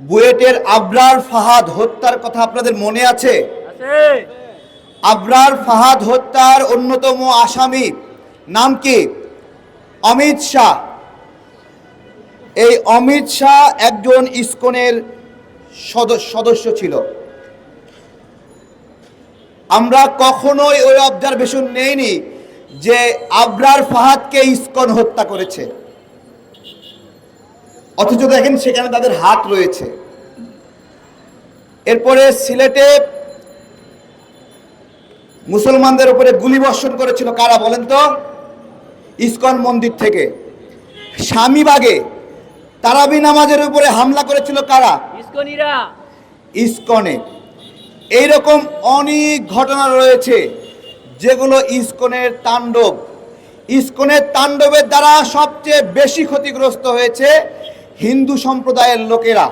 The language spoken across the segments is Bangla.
বুয়েটের আবরার ফাহাদ হত্যার কথা আপনাদের মনে আছে? আবরার ফাহাদ হত্যার অন্যতম আসামি নাম কি? অমিত শাহ। এই অমিত শাহ একজন ইসকনের সদ- সদস্য ছিল। আমরা কখনোই ওই অবজারভেশন নেইনি যে আবরার ফাহাদকে ইসকন হত্যা করেছে। অথচ দেখেন সেখানে তাদের হাত রয়েছে। এরপরে সিলেটে মুসলমানদের উপরে গুলি বর্ষণ করেছিল কারা বলেন তো? ইস্কন মন্দির থেকে। স্বামীবাগে তারাবি নামাজের উপরে হামলা করেছিল কারা? ইস্কনে ইসকনে। এইরকম অনেক ঘটনা রয়েছে যেগুলো ইস্কনের তাণ্ডব। ইস্কনের তাণ্ডবের দ্বারা সবচেয়ে বেশি ক্ষতিগ্রস্ত হয়েছে হিন্দু সম্প্রদায়ের লোকেরা।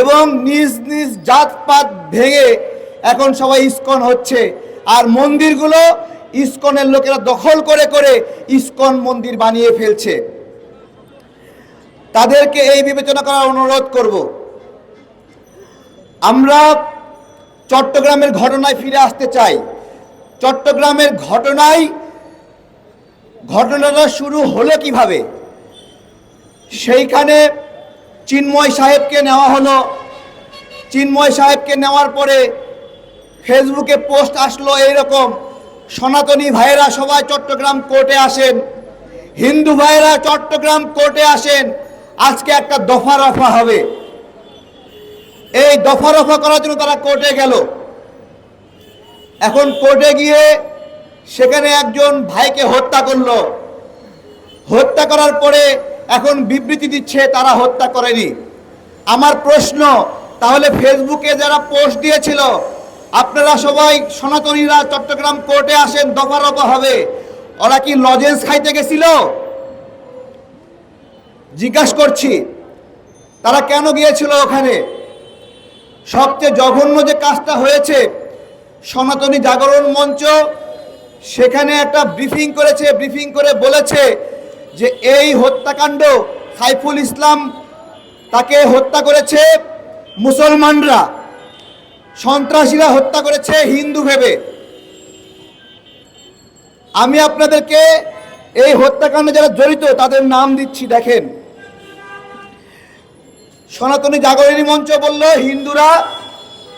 এবং নিজ নিজ জাতপাত ভেঙে এখন সবাই ইস্কন হচ্ছে। আর মন্দিরগুলো ইস্কনের লোকেরা দখল করে করে ইস্কন মন্দির বানিয়ে ফেলছে। তাদেরকে এই বিবেচনা করার অনুরোধ করব। আমরা চট্টগ্রামের ঘটনায় ফিরে আসতে চাই। চট্টগ্রামের ঘটনায় ঘটনাটা শুরু হলো কীভাবে? সেইখানে চিন্ময় সাহেবকে নেওয়া হলো। চিন্ময় সাহেবকে নেওয়ার পরে ফেসবুকে পোস্ট আসলো এইরকম, সনাতনী ভাইয়েরা সবাই চট্টগ্রাম কোর্টে আসেন, হিন্দু ভাইয়েরা চট্টগ্রাম কোর্টে আসেন, আজকে একটা দফা রফা হবে। এই দফা রফা করার জন্য তারা কোর্টে গেল। এখন কোর্টে গিয়ে সেখানে একজন ভাইকে হত্যা করল। হত্যা করার পরে এখন বিবৃতি দিচ্ছে, তারা হত্যা করেনি। আমার প্রশ্ন, তাহলে ফেসবুকে যারা পোস্ট দিয়েছিল, আপনারা সবাই সনাতনীরা চট্টগ্রাম কোর্টে আসেন, দফা হবে। ওরা কি লজেন্স খাইতে গেছিল? জিজ্ঞাসা করছি। তারা কেন গিয়েছিল ওখানে? সবচেয়ে জঘন্য যে কাজটা হয়েছে, সনাতনী জাগরণ মঞ্চ, সেখানে একটা ব্রিফিং করেছে, ব্রিফিং করে বলেছে যে এই হত্যাকাণ্ড সাইফুল ইসলাম তাকে হত্যা করেছে মুসলমানরা। সন্ত্রাসীরা হত্যা করেছে হিন্দু ভেবে। আমি আপনাদেরকে এই হত্যাকাণ্ডে যারা জড়িত তাদের নাম দিচ্ছি, দেখেন। সনাতনী জাগরণী মঞ্চ বলল, হিন্দুরা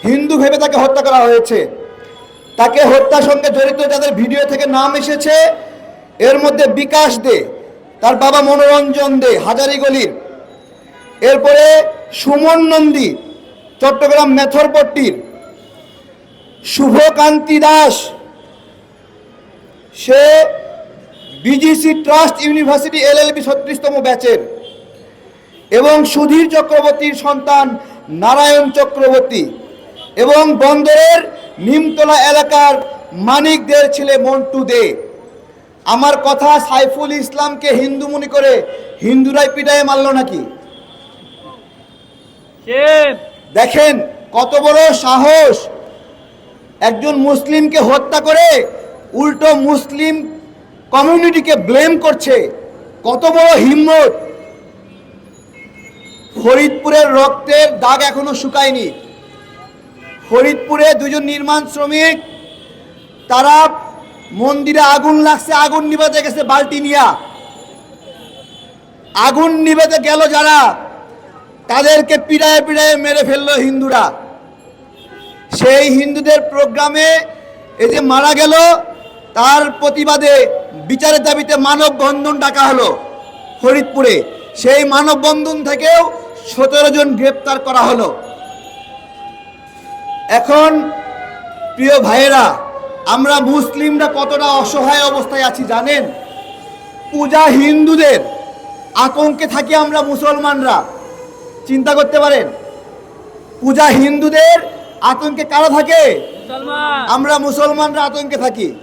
হিন্দু ভেবে তাকে হত্যা করা হয়েছে। তাকে হত্যার সঙ্গে জড়িত যাদের ভিডিও থেকে নাম এসেছে, এর মধ্যে বিকাশ দে। তার বাবা মনোরঞ্জন দে হাজারিগলির এরপরে সুমন নন্দী, চট্টগ্রাম মেথরপট্টির। শুভকান্তি দাস, সে BGC trust university L LLB ছত্রিশতম ব্যাচের। এবং সুধীর চক্রবর্তীর সন্তান নারায়ণ চক্রবর্তী। এবং বন্দরের নিমতলা এলাকার মানিকদের ছেলে মন্টু দে। আমার কথা সাইফুল ইসলামকে হিন্দু মনে করে হিন্দুরাই পিটায় মারল নাকি? দেখেন কত বড় সাহস। একজন মুসলিমকে হত্যা করে উল্টো মুসলিম কমিউনিটিকে ব্লেম করছে। কত বড় হিম্মত। ফরিদপুরের রক্তের দাগ এখনও শুকায়নি। ফরিদপুরে দুজন নির্মাণ শ্রমিক তারা মন্দিরে আগুন লাগছে, আগুন নিভাতে গেছে বালতি নিয়া। আগুন নিভাতে গেল যারা, তাদেরকে পিড়ায় পিড়ায় মেরে ফেলল হিন্দুরা। সেই হিন্দুদের প্রোগ্রামে এই যে মারা গেল, তার প্রতিবাদে বিচারের দাবিতে মানববন্ধন ডাকা হলো ফরিদপুরে। সেই মানববন্ধন থেকেও সতেরো জন গ্রেপ্তার করা হলো। এখন প্রিয় ভাইয়েরা আমরা মুসলিমরা কতটা অসহায় অবস্থায় আছি জানেন? পূজা হিন্দুদের আতঙ্কে থাকি আমরা মুসলমানরা। চিন্তা করতে পারেন? পূজা হিন্দুদের আতঙ্কে কারা থাকে? আমরা মুসলমানরা আতঙ্কে থাকি।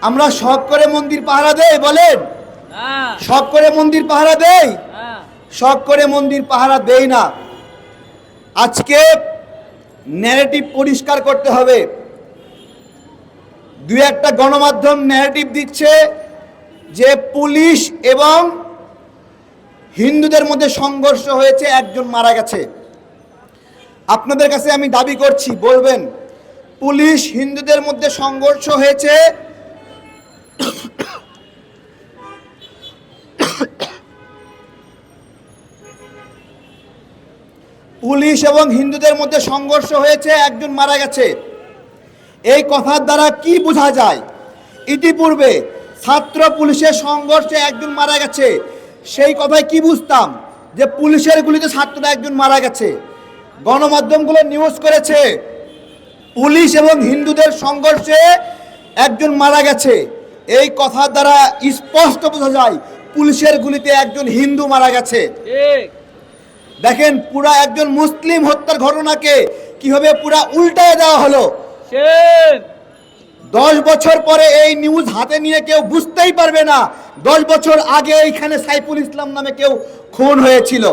আমরা শখ করে মন্দির পাহারা দেই বলেন? শখ করে মন্দির পাহারা দেই? শখ করে মন্দির পাহারা দেই না। আজকে ন্যারেটিভ পরিষ্কার করতে হবে। দুই একটা গণমাধ্যম ন্যারেটিভ দিচ্ছে যে পুলিশ এবং হিন্দুদের মধ্যে সংঘর্ষ হয়েছে, একজন মারা গেছে। আপনাদের কাছে আমি দাবি করছি, বলবেন, পুলিশ হিন্দুদের মধ্যে সংঘর্ষ হয়েছে? পুলিশ এবং হিন্দুদের মধ্যে সংঘর্ষ হয়েছে, একজন মারা গেছে। এই কথার দ্বারা কি বোঝা যায়? ইতিপূর্বে ছাত্র পুলিশের সংঘর্ষে একজন মারা গেছে। সেই কথায় কি বুঝতাম? যে পুলিশের গুলিতে ছাত্ররা একজন মারা গেছে। গণমাধ্যমগুলো নিউজ করেছে পুলিশ এবং হিন্দুদের সংঘর্ষে একজন মারা গেছে। এই কথার দ্বারা স্পষ্ট বোঝা যায় পুলিশের গুলিতে একজন হিন্দু মারা গেছে। দেখেন পুরা একজন মুসলিম হত্যার ঘটনাকে কীভাবে পুরা উল্টায় দেওয়া হলো দশ বছর পরে এই নিউজ হাতে নিয়ে কেউ বুঝতেই পারবে না। দশ বছর আগে এইখানে সাইফুল ইসলাম নামে কেউ খুন হয়েছিল।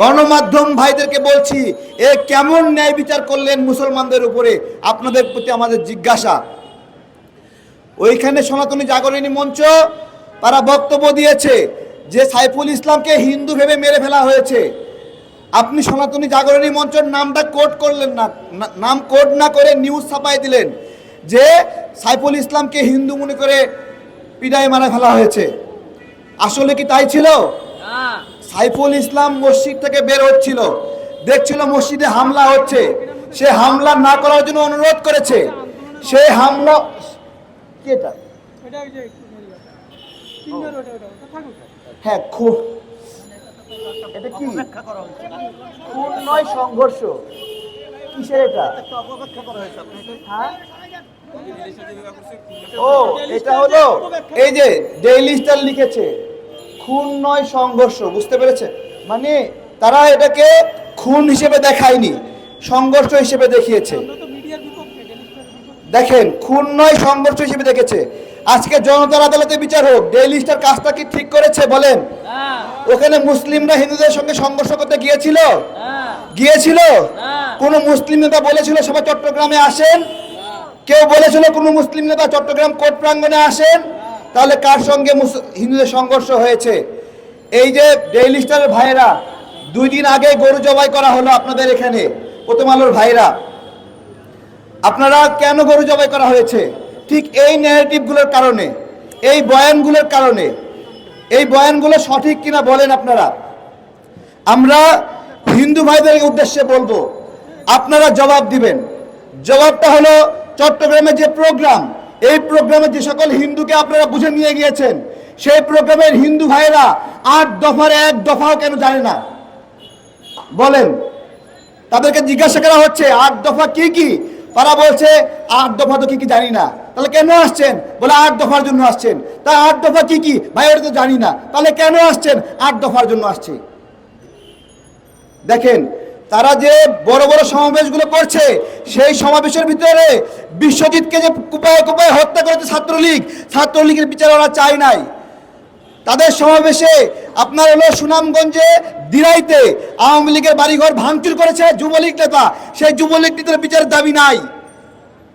গণমাধ্যম ভাইদেরকে বলছি, এ কেমন ন্যায় বিচার করলেন মুসলমানদের উপরে? আপনাদের প্রতি আমাদের জিজ্ঞাসা। ওইখানে সনাতনী জাগরণী মঞ্চ, তারা বক্তব্য দিয়েছে যে সাইফুল ইসলামকে হিন্দু ভেবে মেরে ফেলা হয়েছে। আপনি সনাতনী জাগরণী মঞ্চের নামটা কোট করলেন না নাম কোট না করে নিউজ ছাপাই দিলেন যে সাইফুল ইসলামকে হিন্দু মনে করে পিডায় মারা ফেলা হয়েছে। আসলে কি তাই ছিল? সাইফুল ইসলাম মসজিদ থেকে বের হচ্ছিল। দেখছিল মসজিদে হামলা হচ্ছে। সে হামলা না করার জন্য অনুরোধ করেছে। সে হামলা কি এটা? হ্যাঁ খুব এটা কি? খুন নয় সংঘর্ষ। কিসের এটা? হ্যাঁ? ও এটা হলো এই যে ডেইলি স্টার লিখেছে খুন নয় সংঘর্ষ বুঝতে পেরেছে? মানে তারা এটাকে খুন হিসেবে দেখায়নি সংঘর্ষ হিসেবে দেখিয়েছে। দেখেন খুন নয় সংঘর্ষ হিসেবে দেখেছে। আজকে জনতার আদালতে বিচার হোক। ডেইলি স্টার কাজটা কি ঠিক করেছে বলেন? ওখানে মুসলিমরা হিন্দুদের সঙ্গে সংঘর্ষ করতে গিয়েছিল? না গিয়েছিল? কোন মুসলিম নেতা বলেছিল সবাই চট্টগ্রামে আসেন? কেউ বলেছিল কোন মুসলিম নেতা চট্টগ্রাম কোর্ট প্রাঙ্গণে আসেন? তাহলে কার সঙ্গে হিন্দুদের সংঘর্ষ হয়েছে? এই যে ডেইলি স্টারের ভাইরা দুই দিন আগে গরু জবাই করা হলো আপনাদের এখানে। প্রথম আলোর ভাইরা। আপনারা কেন গরু জবাই করা হয়েছে? ঠিক এই ন্যারেটিভগুলোর কারণে, এই বয়ানগুলোর কারণে, এই বয়ানগুলো সঠিক কিনা বলেন আপনারা। আমরা হিন্দু ভাইদের উদ্দেশ্যে বলব, আপনারা জবাব দিবেন। জবাবটা হলো চট্টগ্রামে যে প্রোগ্রাম এই প্রোগ্রামে যে সকল হিন্দুকে আপনারা বুঝে নিয়ে গিয়েছেন, সেই প্রোগ্রামের হিন্দু ভাইরা আট দফার এক দফাও কেন জানে না? বলেন, তাদেরকে জিজ্ঞাসা করা হচ্ছে, আট দফা কি কি? তারা বলছে, আট দফা তো কি কি জানি না। তাহলে কেন আসছেন? বলে আট দফার জন্য আসছেন। তা আট দফা কি কি? ভাই, ওটা তো জানি না। তাহলে কেন আসছেন? আট দফার জন্য আসছে। দেখেন, তারা যে বড় বড় সমাবেশগুলো করছে, সেই সমাবেশের ভিতরে বিশ্বজিৎকে যে কুপায় কুপায় হত্যা করেছে ছাত্রলীগ, ছাত্রলীগের বিচার ওরা চায় নাই। তাদের সমাবেশে আপনার হলো সুনামগঞ্জে দিরাইতে আওয়ামী লীগের বাড়িঘর ভাঙচুর করেছে যুবলীগ নেতা। সেই যুবলীগ নেতার বিচারের দাবি নাই।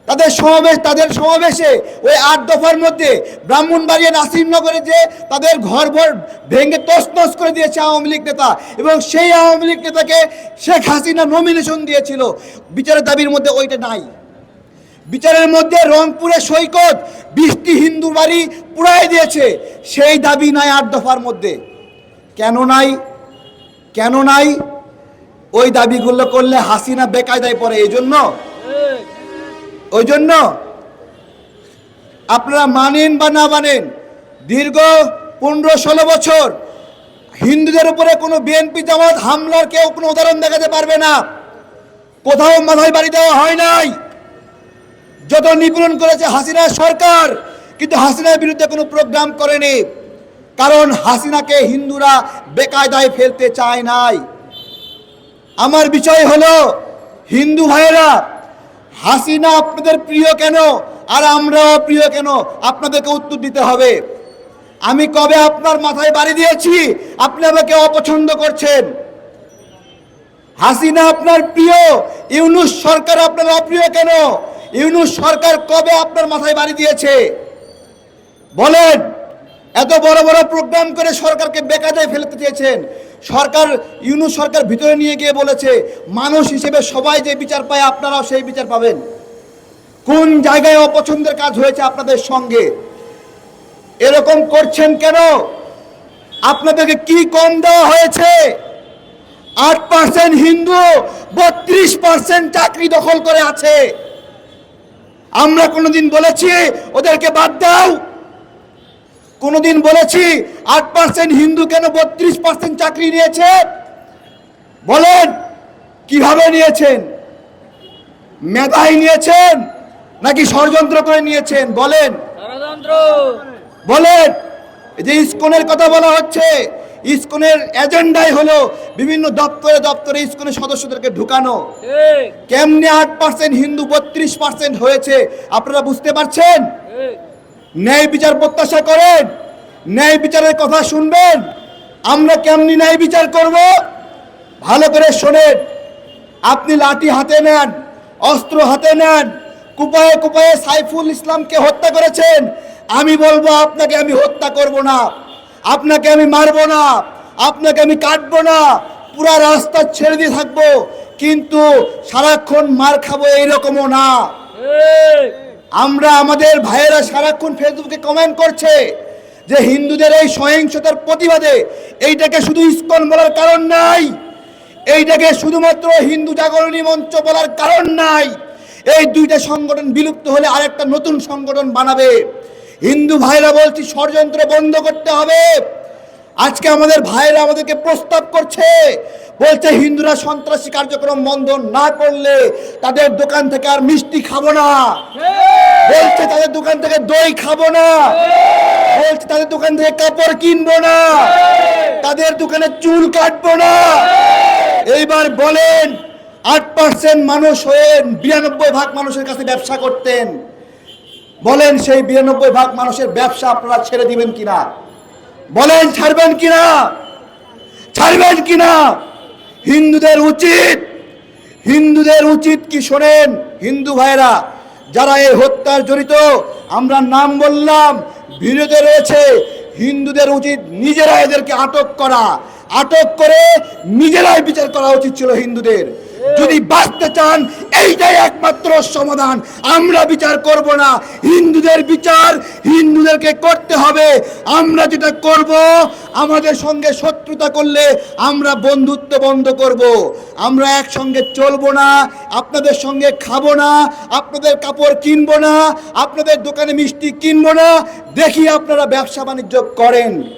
তাদের সমাবেশ, তাদের সমাবেশে ওই আট দফার মধ্যে ব্রাহ্মণবাড়িয়া নাসিরনগরে যে তাদের ঘর ভর ভেঙে তছনছ করে দিয়েছে আওয়ামী লীগ নেতা এবং সেই আওয়ামী লীগ নেতাকে শেখ হাসিনা নমিনেশন দিয়েছিল। বিচারের দাবির মধ্যে ওইটা নাই। বিচারের মধ্যে রংপুরে সৈকত বৃষ্টি হিন্দু বাড়ি পুরাই দিয়েছে। সেই দাবি নাই আট দফার মধ্যে। কেন নাই? কেন নাই? ওই দাবিগুলো করলে হাসিনা বেকায়দায় পড়ে। এই জন্য ওই জন্য আপনারা মানেন বা না মানেন, দীর্ঘ পনেরো ষোলো বছর হিন্দুদের উপরে কোনো বিএনপি জামাত হামলার কেউ কোনো উদাহরণ দেখাতে পারবে না। কোথাও মাথায় বাড়ি দেওয়া হয় নাই। যত নিপীড়ন করেছে হাসিনা সরকার, কিন্তু হাসিনার বিরুদ্ধে কোনো প্রোগ্রাম করেনি। কারণ হাসিনাকে হিন্দুরা বেকায়দায় ফেলতে চায় নাই। আমার বিষয় হলো, হিন্দু ভাইয়েরা হাসিনা আপনাদের প্রিয় কেন? আর আমরাও প্রিয় কেন? আপনাদেরকে উত্তর দিতে হবে। আমি কবে আপনার মাথায় বাড়ি দিয়েছি? আপনি আমাকে অপছন্দ করছেন। হাসিনা আপনার প্রিয়। ইউনুস সরকার আপনার অপ্রিয় কেন? ইউনুস সরকার কবে আপনার মাথায় বাড়ি দিয়েছে? বলেন, এত বড় বড় প্রোগ্রাম করে সরকারকে বেকাজায় ফেলতে চেয়েছেন। সরকার ইউনু সরকার ভিতরে নিয়ে গিয়ে বলেছে, মানুষ হিসেবে সবাই যে বিচার পায়, আপনারাও সেই বিচার পাবেন। কোন জায়গায় অপছন্দের কাজ হয়েছে আপনাদের সঙ্গে? এরকম করছেন কেন? আপনাদেরকে কি কম দেওয়া হয়েছে? আট পার্সেন্ট হিন্দু, বত্রিশ পার্সেন্ট চাকরি দখল করে আছে। আমরা কোনোদিন বলেছি, ওদেরকে বাদ দাও। কোনোদিন বলেছি আট পার্সেন্ট হিন্দু কেন বত্রিশ পার্সেন্ট চাকরি নিয়েছে? বলেন কীভাবে নিয়েছেন? মেধাই নিয়েছেন নাকি ষড়যন্ত্র করে নিয়েছেন? বলেন। বলেন এই যে ইস্কনের কথা বলা হচ্ছে ইস্কনের এজেন্ডাই হলো বিভিন্ন দপ্তরে দপ্তরে ইসকনের সদস্যদেরকে ঢুকানো। কেমনে আট পার্সেন্ট হিন্দু বত্রিশ পার্সেন্ট হয়েছে আপনারা বুঝতে পারছেন? ন্যায় বিচার প্রত্যাশা করেন, ন্যায় বিচারের কথা শুনবেন। আমরা কেমনি ন্যায় বিচার করব? ভালো করে শোনেন। আপনি লাঠি হাতে নেন, অস্ত্র হাতে নেন, কুপায়ে কুপায়ে সাইফুল ইসলামকে হত্যা করেছেন। আমি বলব, আপনাকে আমি হত্যা করব না। আপনাকে আমি মারব না। আপনাকে আমি কাটবো না। পুরা রাস্তা ছেড়ে দিয়ে থাকব। কিন্তু সারাক্ষণ মার খাব এইরকমও না। আমরা আমাদের ভাইয়েরা সারাক্ষণ ফেসবুকে কমেন্ট করছে যে হিন্দুদের এই সহিংসতার প্রতিবাদে এইটাকে শুধু ইসকন বলার কারণ নাই, এইটাকে শুধুমাত্র হিন্দু জাগরণী মঞ্চ বলার কারণ নাই, এই দুইটা সংগঠন বিলুপ্ত হলে আরেকটা নতুন সংগঠন বানাবে। হিন্দু ভাইরা বলছি, ষড়যন্ত্র বন্ধ করতে হবে। আজকে আমাদের ভাইরা আমাদেরকে প্রস্তাব করছে বলছে, হিন্দুরা সন্ত্রাসী কার্যক্রম বন্ধ না করলে তাদের দোকান থেকে আর মিষ্টি খাব না। বলছে, তাদের দোকান থেকে দই খাব না। বলছে, তাদের দোকান থেকে কাপড় কিনবো না। তাদের দোকানে চুল কাটবো না। এইবার বলেন, আট পার্সেন্ট মানুষ হয়ে বিরানব্বই ভাগ মানুষের কাছে ব্যবসা করতেন। বলেন, সেই বিরানব্বই ভাগ মানুষের ব্যবসা আপনারা ছেড়ে দিবেন কিনা? বলেন, ছাড়বেন কিনা? ছাড়বেন কিনা? হিন্দুদের উচিত হিন্দুদের উচিত কি শোনেন হিন্দু ভাইরা, যারা এই হত্যার জড়িত, আমরা নাম বললাম ভিডিওতে রয়েছে, হিন্দুদের উচিত নিজেরা এদেরকে আটক করা, আটক করে নিজেরাই বিচার করা উচিত ছিল হিন্দুদের। যদি বাঁচতে চান এইটাই একমাত্র সমাধান। আমরা বিচার করব না। হিন্দুদের বিচার হিন্দুদেরকে করতে হবে। আমরা যেটা করব, আমাদের সঙ্গে শত্রুতা করলে আমরা বন্ধুত্ব বন্ধ করব। আমরা একসঙ্গে চলবো না, আপনাদের সঙ্গে খাব না, আপনাদের কাপড় কিনবো না, আপনাদের দোকানে মিষ্টি কিনবো না। দেখি আপনারা ব্যবসা বাণিজ্য করেন।